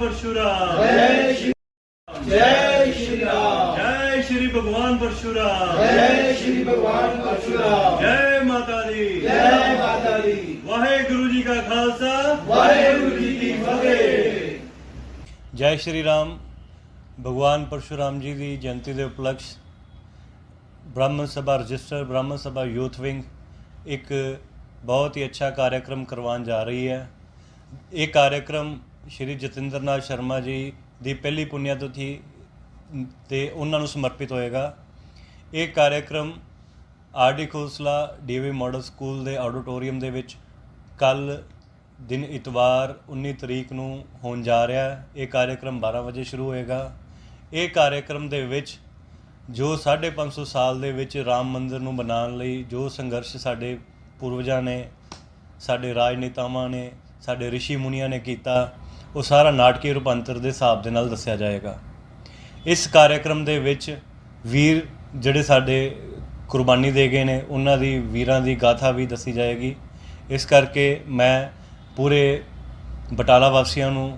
परशुराम जय श्री जय श्री राम जय श्री भगवान परशुराम जय श्री भगवान परशुराम जय माता दी जय माता दी ਵਾਹਿਗੁਰੂ ਜੀ ਕਾ ਖਾਲਸਾ ਵਾਹਿਗੁਰੂ ਜੀ ਕੀ ਫਤਿਹ ਜੈ ਸ਼੍ਰੀ ਰਾਮ ਭਗਵਾਨ ਪਰਸ਼ੁਰਾਮ ਜੀ ਦੀ ਜਯੰਤੀ ਦੇ ਉਪਲਕਸ਼ ਬ੍ਰਾਹਮਣ ਸਭਾ ਰਜਿਸਟਰ ਬ੍ਰਾਹਮਣ ਸਭਾ ਯੂਥ ਵਿੰਗ ਇੱਕ ਬਹੁਤ ਹੀ ਅੱਛਾ ਕਾਰਜਕ੍ਰਮ ਕਰਵਾਉਣ ਜਾ ਰਹੀ ਹੈ ਇਹ ਕਾਰਜਕ੍ਰਮ ਸ਼੍ਰੀ ਜਤਿੰਦਰਨਾਥ ਸ਼ਰਮਾ ਜੀ ਦੀ ਪਹਿਲੀ ਪੁੰਨਿਆ ਤਿਥੀ ਤੇ ਉਹਨਾਂ ਨੂੰ ਸਮਰਪਿਤ ਹੋਏਗਾ। ਇਹ ਕਾਰਜਕ੍ਰਮ RD Khosla DV model school ਦੇ ਆਡੀਟੋਰੀਅਮ ਦੇ ਵਿੱਚ ਕੱਲ ਦਿਨ ਇਤਵਾਰ 19 ਤਰੀਕ ਨੂੰ ਹੋਣ ਜਾ ਰਿਹਾ ਹੈ। ਇਹ ਕਾਰਜਕ੍ਰਮ 12 ਵਜੇ ਸ਼ੁਰੂ ਹੋਏਗਾ। ਇਹ ਕਾਰਜਕ੍ਰਮ ਦੇ ਵਿੱਚ ਜੋ 550 ਸਾਲ ਦੇ ਵਿੱਚ ਰਾਮ ਮੰਦਿਰ ਨੂੰ ਬਣਾਉਣ ਲਈ ਜੋ ਸੰਘਰਸ਼ ਸਾਡੇ ਪੂਰਵਜਾਂ ਨੇ, ਸਾਡੇ ਰਾਜਨੇਤਾਵਾਂ ਨੇ ਸਾਡੇ ઋષਿ ਮੁਨੀਆਂ ਨੇ ਕੀਤਾ, ਉਹ ਸਾਰਾ ਨਾਟਕੀ ਰੂਪਾਂਤਰ ਦੇ ਹਿਸਾਬ ਦੇ ਨਾਲ ਦੱਸਿਆ ਜਾਏਗਾ। ਇਸ ਕਾਰਜਕ੍ਰਮ ਦੇ ਵਿੱਚ ਵੀਰ ਜਿਹੜੇ ਸਾਡੇ ਕੁਰਬਾਨੀ ਦੇ ਗਏ ਨੇ, ਉਹਨਾਂ ਦੀ ਵੀਰਾਂ ਦੀ ਗਾਥਾ ਵੀ ਦੱਸੀ ਜਾਏਗੀ। ਇਸ ਕਰਕੇ ਮੈਂ ਪੂਰੇ ਬਟਾਲਾ ਵਾਸੀਆਂ ਨੂੰ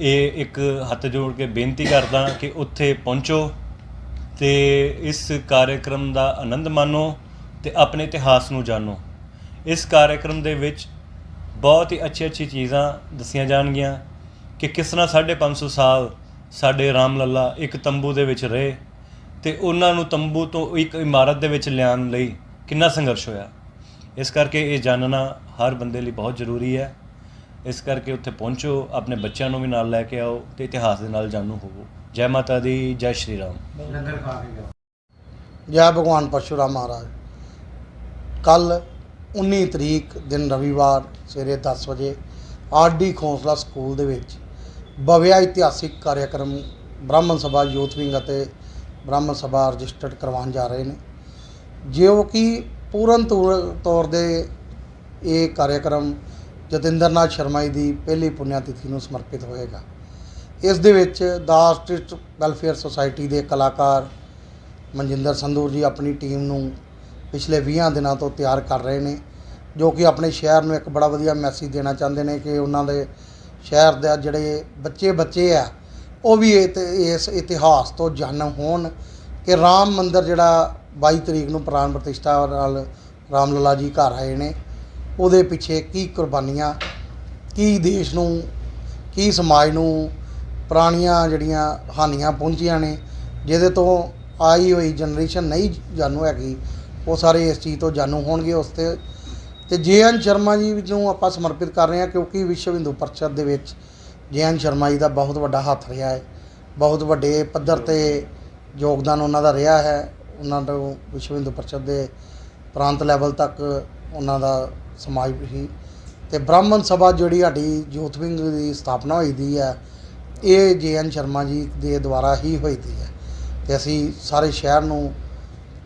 ਇਹ ਇੱਕ ਹੱਥ ਜੋੜ ਕੇ ਬੇਨਤੀ ਕਰਦਾ ਕਿ ਉੱਥੇ ਪਹੁੰਚੋ ਤੇ ਇਸ ਕਾਰਜਕ੍ਰਮ ਦਾ ਆਨੰਦ ਮਾਣੋ ਤੇ ਆਪਣੇ ਇਤਿਹਾਸ ਨੂੰ ਜਾਣੋ। ਇਸ ਕਾਰਜਕ੍ਰਮ ਦੇ ਵਿੱਚ ਬਹੁਤ ਹੀ ਅੱਛੀ ਅੱਛੀ ਚੀਜ਼ਾਂ ਦੱਸੀਆਂ ਜਾਣਗੀਆਂ ਕਿ ਕਿਸ ਤਰ੍ਹਾਂ 550 ਸਾਲ ਸਾਡੇ ਰਾਮ ਲੱਲਾ ਇੱਕ ਤੰਬੂ ਦੇ ਵਿੱਚ ਰਹੇ ਤੇ ਉਹਨਾਂ ਨੂੰ ਤੰਬੂ ਤੋਂ ਇੱਕ ਇਮਾਰਤ ਦੇ ਵਿੱਚ ਲਿਆਉਣ ਲਈ ਕਿੰਨਾ ਸੰਘਰਸ਼ ਹੋਇਆ। ਇਸ ਕਰਕੇ ਇਹ ਜਾਣਨਾ ਹਰ ਬੰਦੇ ਲਈ ਬਹੁਤ ਜ਼ਰੂਰੀ ਹੈ। ਇਸ ਕਰਕੇ ਉੱਥੇ ਪਹੁੰਚੋ, ਆਪਣੇ ਬੱਚਿਆਂ ਨੂੰ ਵੀ ਨਾਲ ਲੈ ਕੇ ਆਓ ਤੇ ਇਤਿਹਾਸ ਦੇ ਨਾਲ ਜਾਣੂ ਹੋਵੋ। ਜੈ ਮਾਤਾ ਦੀ, ਜੈ ਸ਼੍ਰੀ ਰਾਮ। ਜੈ ਭਗਵਾਨ ਪਰਸ਼ੁਰਾਮ ਮਹਾਰਾਜ। ਕੱਲ 19 ਤਰੀਕ ਦਿਨ ਰਵੀਵਾਰ ਸਵੇਰੇ 10 ਵਜੇ ਆਰਡੀ ਖੋਸਲਾ ਸਕੂਲ ਦੇ ਵਿੱਚ ਭਵਿਆ ਇਤਿਹਾਸਿਕ ਕਾਰਜਕ੍ਰਮ ਬ੍ਰਾਹਮਣ ਸਭਾ ਯੂਥ ਵਿੰਗ ਅਤੇ ਬ੍ਰਾਹਮਣ ਸਭਾ ਰਜਿਸਟਰਡ ਕਰਵਾਉਣ ਜਾ ਰਹੇ ਨੇ। ਜੋ ਕਿ ਪੂਰਨ ਤੌਰ ਤੌਰ ਦੇ ਇਹ ਕਾਰਜਕ੍ਰਮ ਜਤਿੰਦਰਨਾਥ ਸ਼ਰਮਾ ਜੀ ਦੀ ਪਹਿਲੀ ਪੁੰਨਿਆ ਤਿਥੀ ਨੂੰ ਸਮਰਪਿਤ ਹੋਏਗਾ। ਇਸ ਦੇ ਵਿੱਚ ਦਾ ਆਰਟਿਸਟ ਵੈਲਫੇਅਰ ਸੁਸਾਇਟੀ ਦੇ ਕਲਾਕਾਰ ਮਨਜਿੰਦਰ ਸੰਧੂਰ ਜੀ ਆਪਣੀ ਟੀਮ ਨੂੰ ਪਿਛਲੇ 20 ਦਿਨਾਂ ਤੋਂ ਤਿਆਰ ਕਰ ਰਹੇ ਨੇ, ਜੋ ਕਿ ਆਪਣੇ ਸ਼ਹਿਰ ਨੂੰ ਇੱਕ ਬੜਾ ਵਧੀਆ ਮੈਸੇਜ ਦੇਣਾ ਚਾਹੁੰਦੇ ਨੇ ਕਿ ਉਹਨਾਂ ਦੇ ਸ਼ਹਿਰ ਦੇ ਜਿਹੜੇ ਬੱਚੇ ਬੱਚੇ ਆ, ਉਹ ਵੀ ਇਹ ਇਸ ਇਤਿਹਾਸ ਤੋਂ ਜਾਣੂ ਹੋਣ ਕਿ ਰਾਮ ਮੰਦਰ ਜਿਹੜਾ 22 ਤਰੀਕ ਨੂੰ ਪ੍ਰਾਣ ਪ੍ਰਤਿਸ਼ਠਾ ਨਾਲ ਰਾਮ ਲਲਾ ਜੀ ਘਰ ਆਏ ਨੇ, ਉਹਦੇ ਪਿੱਛੇ ਕੀ ਕੁਰਬਾਨੀਆਂ, ਕੀ ਦੇਸ਼ ਨੂੰ, ਕੀ ਸਮਾਜ ਨੂੰ ਪੁਰਾਣੀਆਂ ਜਿਹੜੀਆਂ ਹਾਨੀਆਂ ਪਹੁੰਚੀਆਂ ਨੇ, ਜਿਹਦੇ ਤੋਂ ਆਈ ਹੋਈ ਜਨਰੇਸ਼ਨ ਨਹੀਂ ਜਾਣੂ ਹੈਗੀ ਉਹ ਸਾਰੇ ਇਸ ਚੀਜ਼ ਤੋਂ ਜਾਣੂ ਹੋਣਗੇ ਉਸ ਤੇ। ਤੇ ਜੇ ਐਨ ਸ਼ਰਮਾ ਜੀ ਨੂੰ ਆਪਾਂ ਸਮਰਪਿਤ ਕਰ ਰਹੇ ਹਾਂ ਕਿਉਂਕਿ ਵਿਸ਼ਵ ਹਿੰਦੂ ਪਰਿਸ਼ਦ ਦੇ ਵਿੱਚ ਜੇ ਐਨ ਸ਼ਰਮਾ ਜੀ ਦਾ ਬਹੁਤ ਵੱਡਾ ਹੱਥ ਰਿਹਾ ਹੈ। ਬਹੁਤ ਵੱਡੇ ਪੱਧਰ ਤੇ ਯੋਗਦਾਨ ਉਹਨਾਂ ਦਾ ਰਿਹਾ ਹੈ। ਉਹਨਾਂ ਨੂੰ ਵਿਸ਼ਵ ਹਿੰਦੂ ਪਰਿਸ਼ਦ ਦੇ ਪ੍ਰਾਂਤ ਲੈਵਲ ਤੱਕ ਉਹਨਾਂ ਦਾ ਸਮਾਜ ਸੀ ਤੇ ਬ੍ਰਾਹਮਣ ਸਭਾ ਜਿਹੜੀ ਸਾਡੀ ਯੂਥ ਵਿੰਗ ਦੀ ਸਥਾਪਨਾ ਹੋਈ ਦੀ ਹੈ, ਇਹ ਜੇ ਐਨ ਸ਼ਰਮਾ ਜੀ ਦੇ ਦੁਆਰਾ ਹੀ ਹੋਈ ਦੀ ਹੈ। ਤੇ ਅਸੀਂ ਸਾਰੇ ਸ਼ਹਿਰ ਨੂੰ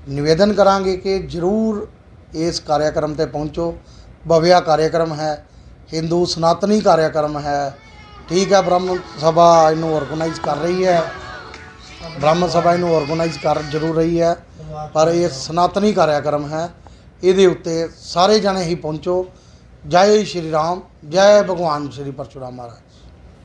ਨਿਵੇਦਨ ਕਰਾਂਗੇ ਕਿ ਜ਼ਰੂਰ ਇਸ ਕਾਰਜਕ੍ਰਮ ਤੇ ਪਹੁੰਚੋ। ਭਵਿਆ ਕਾਰਿਆਕ੍ਰਮ ਹੈ, ਹਿੰਦੂ ਸਨਾਤਨੀ ਕਾਰਿਆਕ੍ਰਮ ਹੈ। ਠੀਕ ਹੈ, ਬ੍ਰਹਮ ਸਭਾ ਇਹਨੂੰ ਆਰਗੇਨਾਈਜ਼ ਕਰ ਰਹੀ ਹੈ। ਬ੍ਰਹਮ ਸਭਾ ਇਹਨੂੰ ਆਰਗੇਨਾਈਜ਼ ਕਰ ਜ਼ਰੂਰ ਰਹੀ ਹੈ, ਪਰ ਇਹ ਸਨਾਤਨੀ ਕਾਰਜਕ੍ਰਮ ਹੈ। ਇਹਦੇ ਉੱਤੇ ਸਾਰੇ ਜਣੇ ਹੀ ਪਹੁੰਚੋ। ਜੈ ਸ਼੍ਰੀ ਰਾਮ, ਜੈ ਭਗਵਾਨ ਸ਼੍ਰੀ ਪਰਸ਼ੁਰਾਮ ਮਹਾਰਾਜ।